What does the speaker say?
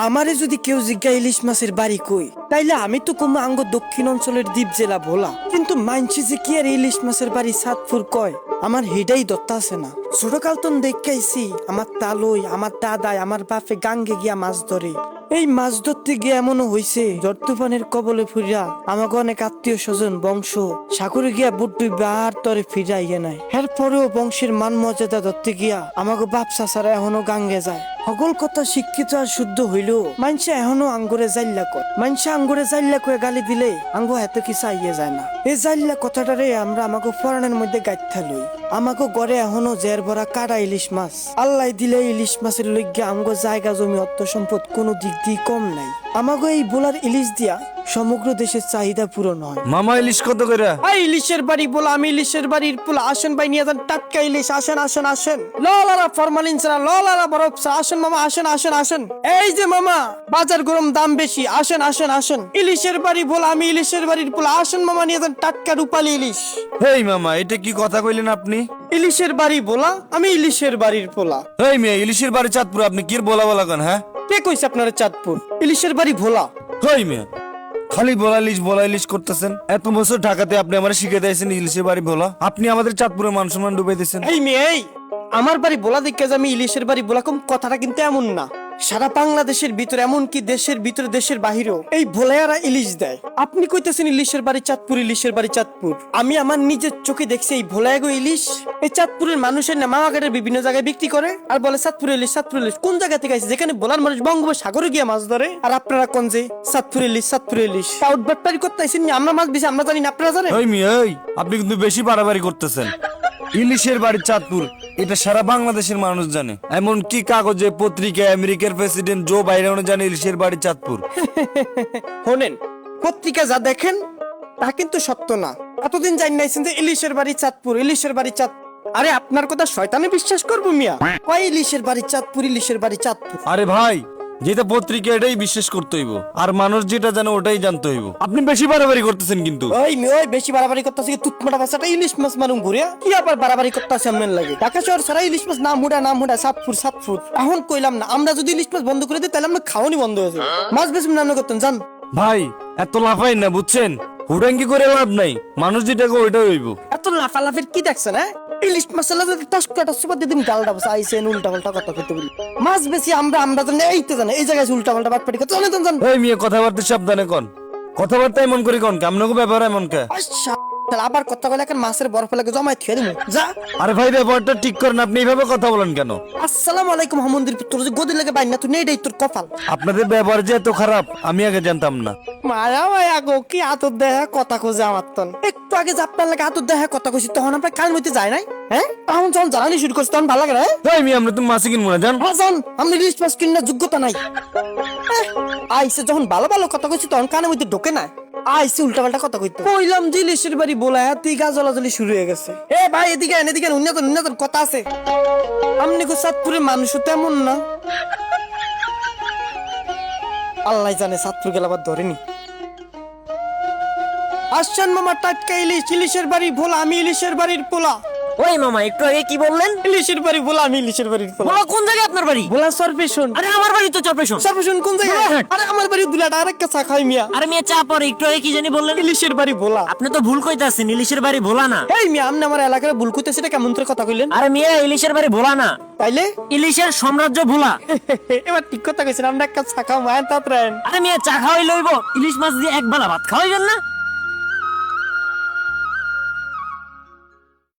আমারে যদি কেউ জিজ্ঞা ইলিশ মাছের বাড়ি কই, তাইলে আমি তো কম আঙ্গ দক্ষিণ অঞ্চলের দ্বীপ জেলা ভোলা। কিন্তু মানছি যে কি আর ইলিশ মাছের বাড়ি সাতপুর কয়, আমার হিডাই দত্তা আছে না। তো দেখাইছি, আমার তালই, আমার দাদাই, আমার বাপে গাঙ্গে গিয়া মাছ ধরে। এই মাছ ধরতে গিয়ে এমনও হইছে জ্বর তুফানের কবলে ফিরা আমাকে অনেক আত্মীয় স্বজন বংশ সাগরে গিয়া বুড্ডুই বার তরে ফিরা ইয়ে নাই এর পরেও বংশের মান মর্যাদা ধরতে গিয়া আমাকে বাপ চাচারা এখনও গাঙ্গে যায়। সকল কথা শিক্ষিত আর শুদ্ধ হইলেও মানুষে এখনও আঙ্গুরে জাইল্লা কর মানুষে আঙ্গুরে জাইল্লা কয়ে গালি দিলে আঙ্গু এত কিছু আইয়ে যায় না। এই জাইল্লা কথাটারে আমরা আমাকে ফরানের মধ্যে গাইথা লই। আমাকে গড়ে এখনও জের ভরা কাটা ইলিশ মাছ। আল্লাহ দিলে ইলিশ মাছের লজ্ঞা আঙ্গ জায়গা জমি অর্থ সম্পদ কোনো দিক দিয়ে কম নাই। আমাকে এই বোলার ইলিশ দিয়া সমগ্র দেশের চাহিদা পূরণ হয় মামা ইলিশ কত করে? এই ইলিশের বাড়ি বলে আমি ইলিশের বাড়ির পোলা। আসেন ভাই নিয়ে যান। টাটকা ইলিশ। আসেন আসেন আসেন। লালা ফরমালিন ছাড়া লালা বরফ ছাড়া। আসেন মামা আসেন আসেন আসেন। এই যে মামা বাজার গরম দাম বেশি। আসেন আসেন আসেন। ইলিশের বাড়ি বলে আমি ইলিশের বাড়ির পোলা। আসেন মামা নিয়ে যান। টাটকা রূপালি ইলিশ। হেই মামা এটা কি কথা কইলেন আপনি? ইলিশের বাড়ি বলা আমি ইলিশের বাড়ির পোলা। হেই মেয়ে ইলিশের বাড়ি চাঁদপুর আপনি কি বলা বলা কেন হ্যাঁ? কে কইছে আপনার চাঁদপুর? ইলিশের বাড়ি ভোলা। হেই মেয়ে খালি বলা ইলিশ বলা ইলিশ করতেছেন। এত বছর ঢাকাতে আপনি আমার শিখে দিয়েছেন ইলিশের বাড়ি বলা। আপনি আমাদের চাঁদপুরের মান সম্মান ডুবে দিয়েছেন। এই মেয়ে, আমার বাড়ি বলা দেখে যে আমি ইলিশের বাড়ি বলা কম, কথাটা কিন্তু এমন না। সারা বাংলাদেশের ভিতরে, এমনকি দেশের ভিতরে, দেশের বাহিরেও এই ভোলায়ারা ইলিশ দেয়। আপনি কইতেছেন ইলিশের বাড়ি চাঁদপুর, ইলিশের বাড়ি চাঁদপুর। আমি আমার নিজের চোখে দেখছি এই ভোলায়াগো ইলিশ। এই চাঁদপুরের মানুষের না মামাঘাটের বিভিন্ন জায়গায় বিক্রি করে আর বলে, চাঁদপুর ইলিশ চাঁদপুর ইলিশ, কোন জায়গা থেকে আসে যেখানে ভোলার মানুষ বঙ্গোপসাগরে গিয়ে মাছ ধরে। আর আপনারা কোন যে, চাঁদপুর ইলিশ চাঁদপুর ইলিশ আউটবাটপারি করতে আইসেন আমরা মাছ বেশি আমরা জানি না, আপনারা জানেন? আপনি কিন্তু বেশি বাড়াবাড়ি করতেছেন। ইলিশের বাড়ি চাঁদপুর এটা সারা বাংলাদেশের মানুষ জানে। এমন কি কাগজে পত্রিকায় আমেরিকার প্রেসিডেন্ট জো বাইডেনও জানে ইলিশের বাড়ি চাঁদপুর। শোনেন পত্রিকা যা দেখেন তা কিন্তু সত্য না। এতদিন জানি নাইছেন যে ইলিশের বাড়ি চাঁদপুর ইলিশের বাড়ি চাঁদ আরে আপনার কথা শয়তানে বিশ্বাস করব মিয়া। কয় ইলিশের বাড়ি চাঁদপুর ইলিশের বাড়ি চাঁদপুর? আরে ভাই যেটা পত্রিকা এটাই বিশ্বাস করতে হইব। আর মানুষ যেটা জানে ওটাই জানতে হইব। আপনি বেশি বাড়াবাড়ি করতেছেন কিন্তু। ওই মেয়ে ওই বেশি বাড়াবাড়ি করতেছে কি তুতমাটা ভাষাটা ইলিশ মাছ মারুম ঘুরে? কি আবার বাড়াবাড়ি করতেছে আপনার লাগে? ঢাকা শহর সারা ইলিশ মাছ নাম হুডা নাম হুডা সাতপুর সাতপুর এখন কইলাম না আমরা যদি ইলিশ মাছ বন্ধ করে দিই তাহলে আমরা খাওয়ানি বন্ধ হয়ে যাবে। মাছ বেশি নাম করতেন জান ভাই এত লাফাই না বুঝছেন? হুডাঙ্গি করে লাভ নাই। মানুষ যেটা কো ওইটাই হইব। এত লাফালাফির কি দেখছেন হ্যাঁ? ইলিশ মশলা যদি টাস কাটা সুপার দিদিন গালটা বসে আইসেন উল্টা পাল্টা কথা কইতে বলি। মাছ বেশি আমরা আমরা জানি এই তো জানি এই জায়গায় উল্টা পাল্টা বাটপাটি করতে জানি জান এই মেয়ে কথাবার্তা সাবধানে কন। কথাবার্তা এমন করি কন কেমন ব্যাপার এমন কে? আচ্ছা। তাহলে আবার কথা কইলে এখন মাছের বরফ লাগে থিয়ে দিমু। যা। আরে ভাই ব্যাপারটা ঠিক করেন আপনি এইভাবে কথা বলেন কেন? আসসালামু আলাইকুম হামুন্দির তোর যে গদি লাগে বাইনা তুই নেই তোর কপাল। আপনাদের ব্যবহার যে এত খারাপ আমি আগে জানতাম না। মায়া মায়া গো কি আতর দেহা কথা খোঁজে আমার তন। একটু আগে যে আপনার লাগে আতর দেহা কথা কইছি তখন আপনার কান মধ্যে যায় নাই হ্যাঁ? তখন যখন জ্বালানি শুরু করছি তখন ভালো লাগে না হ্যাঁ? এই মেয়ে আমরা তুমি মাসে কিনবো না জান। হাসান আমি লিস্ট পাস কিনার যোগ্যতা নাই। আইসে যখন ভালো ভালো কথা কইছি তখন কানের মধ্যে ঢোকে না। আইসে উল্টা পাল্টা কথা কইতো। কইলাম যে লিস্টের বাড়ি বলা তুই গা শুরু হয়ে গেছে। এ ভাই এদিকে উন্নত উন্নত কথা আছে। আমনি কো সাতপুরের মানুষও তেমন না। আল্লাহ জানে সাতপুর গেল আবার ধরেনি। আসছেন মামা টাটকা ইলিশ ইলিশের বাড়ি ভোলা আমি ইলিশের বাড়ির পোলা। ওই মামা একটু আগে কি বললেন? ইলিশের বাড়ি ভোলা আমি ইলিশের বাড়ির পোলা বলো কোন জায়গায় আপনার বাড়ি? ভোলা সরপেশন আরে আমার বাড়ি তো চরপেশন। সরপেশন কোন জায়গায়? আরে আমার বাড়ি দুলাটা আরেক কাছা খাই মিয়া। আরে মেয়ে চা পরে একটু আগে কি জানি বললেন? ইলিশের বাড়ি ভোলা আপনি তো ভুল কইতাছেন ইলিশের বাড়ি ভোলা না। এই মিয়া আপনি আমার এলাকার ভুল করতেছে এটা কেমন করে কথা কইলেন? আরে মেয়ে ইলিশের বাড়ি ভোলা না। তাইলে? ইলিশের সাম্রাজ্য ভোলা এবার ঠিক কথা কইছেন আমরা এক কাছা খাও মায়ের তাত রায়ন আরে মেয়ে চা খাওয়াই লইব। ইলিশ মাছ দিয়ে এক বেলা ভাত খাওয়াইবেন না?